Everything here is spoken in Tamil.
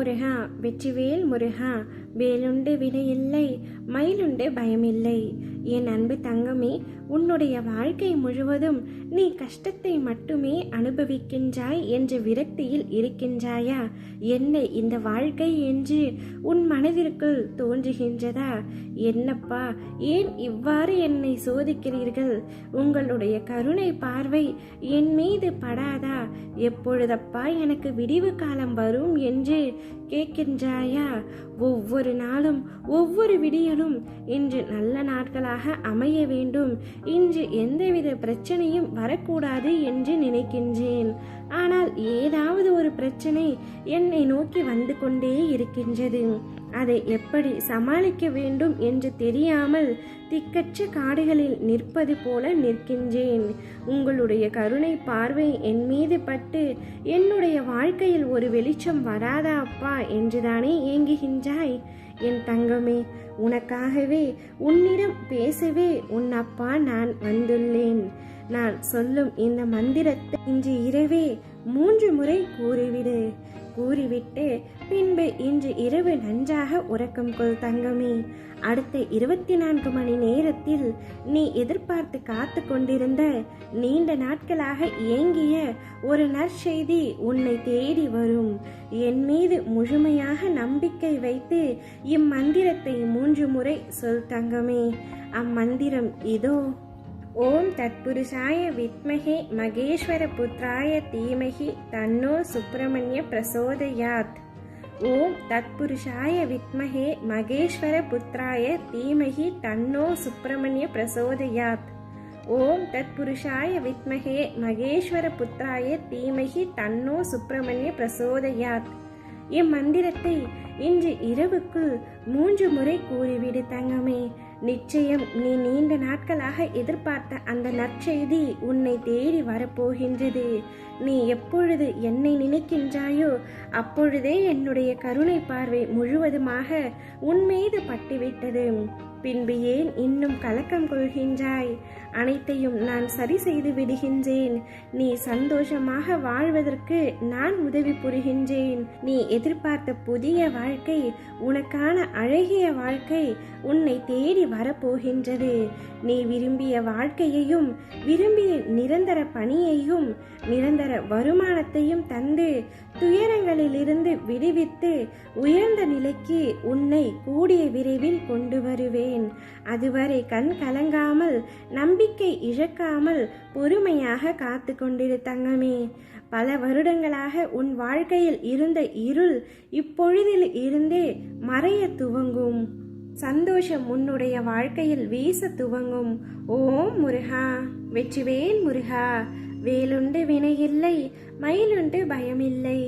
முருகா வெற்றிவேல் முருகா வேலுண்டு வினையில்லை. மயிலுண்டு பயமில்லை. என் அன்பு தங்கமே உன்னுடைய வாழ்க்கை முழுவதும் நீ கஷ்டத்தை மட்டுமே அனுபவிக்கின்றாய் என்ற விரக்தியில் இருக்கின்றாயா? என்ன இந்த வாழ்க்கை என்று உன் மனதிற்குள் தோன்றுகின்றதா? என்னப்பா ஏன் இவ்வாறு என்னை சோதிக்கிறீர்கள்? உங்களுடைய கருணை பார்வை என் மீது படாதா? எப்பொழுதப்பா எனக்கு விடிவு காலம் வரும் என்று கேட்கின்றாயா? ஒவ்வொரு நாளும் ஒவ்வொரு விடியலும் இன்று நல்ல நாட்களாக அமைய வேண்டும். இன்று எந்தவித பிரச்சனையும் வரக்கூடாது என்று நினைக்கின்றேன். ஆனால் ஏதாவது ஒரு பிரச்சனை என்னை நோக்கி வந்து கொண்டே இருக்கின்றது. அதை எப்படி சமாளிக்க வேண்டும் என்று தெரியாமல் திக்கற்ற காடுகளில் நிற்பது போல நிற்கின்றேன். உங்களுடைய கருணை பார்வை என் மீது பட்டு என்னுடைய வாழ்க்கையில் ஒரு வெளிச்சம் வராதா அப்பா என்றுதானே ஏங்குகின்றாய்? என் தங்கமே உனக்காகவே உன்னிடம் பேசவே உன் அப்பா நான் வந்துள்ளேன். நான் சொல்லும் இந்த மந்திரத்தை இன்று இரவே மூன்று முறை கூறிவிடு. கூறிவிட்டு பின்பு இன்று இரவு நன்றாக உறக்கம் கொள் தங்கமே. அடுத்த இருபத்தி நான்கு மணி நேரத்தில் நீ எதிர்பார்த்து காத்து கொண்டிருந்த நீண்ட நாட்களாக ஏங்கிய ஒரு நற்செய்தி உன்னை தேடி வரும். என் மீது முழுமையாக நம்பிக்கை வைத்து இம்மந்திரத்தை மூன்று முறை சொல் தங்கமே. அம்மந்திரம் இதோ. ஓம் தத்புருஷாய வித்மகே மகேஸ்வர புத்திராய தீமகி தன்னோ சுப்பிரமணிய பிரசோதயாத். ஓம் தத்புருஷாய வித்மகே மகேஸ்வர புத்திராய தீமகி தன்னோ சுப்பிரமணிய பிரசோதயாத். ஓம் தத்புருஷாய வித்மகே மகேஸ்வர புத்திராய தீமகி தன்னோ சுப்பிரமணிய பிரசோதயாத். இம்மந்திரத்தை இன்று இரவுக்குள் மூன்று முறை கூறிவிடு தங்கமே. நிச்சயம் நீ நீண்ட நாட்களாக எதிர்பார்த்த அந்த நற்செய்தி உன்னை தேடி வரப்போகின்றது. நீ எப்பொழுது என்னை நினைக்கின்றாயோ அப்பொழுதே என்னுடைய கருணை பார்வை முழுவதுமாக உன் மீது பட்டுவிட்டது. பின்பு ஏன் இன்னும் கலக்கம் கொள்கின்றாய்? அனைத்தையும் நான் சரி செய்து விடுகின்றேன். நீ சந்தோஷமாக வாழ்வதற்கு நான் உதவி புரிகின்றேன். நீ எதிர்பார்த்த புதிய வாழ்க்கை உனக்கான அழகிய வாழ்க்கை உன்னை தேடி வரப்போகின்றது. நீ விரும்பிய வாழ்க்கையையும் விரும்பிய நிரந்தர பணியையும் நிரந்தர வருமானத்தையும் தந்து துயரங்களிலிருந்து விடுவித்து உயர்ந்த நிலைக்கு உன்னை கூடிய விரைவில் கொண்டு வருவேன். அதுவரை கண் கலங்காமல் நம்பிக்கை இழக்காமல் பொறுமையாக காத்து கொண்டிரு தங்கமே. பல வருடங்களாக உன் வாழ்க்கையில் இருந்த இருள் இப்பொழுதில் இருந்தே மறைய துவங்கும். சந்தோஷம் உன்னுடைய வாழ்க்கையில் வீச துவங்கும். ஓம் முருகா வெற்றிவேல் முருகா வேலுண்டு வினையில்லை மயிலுண்டு பயமில்லை.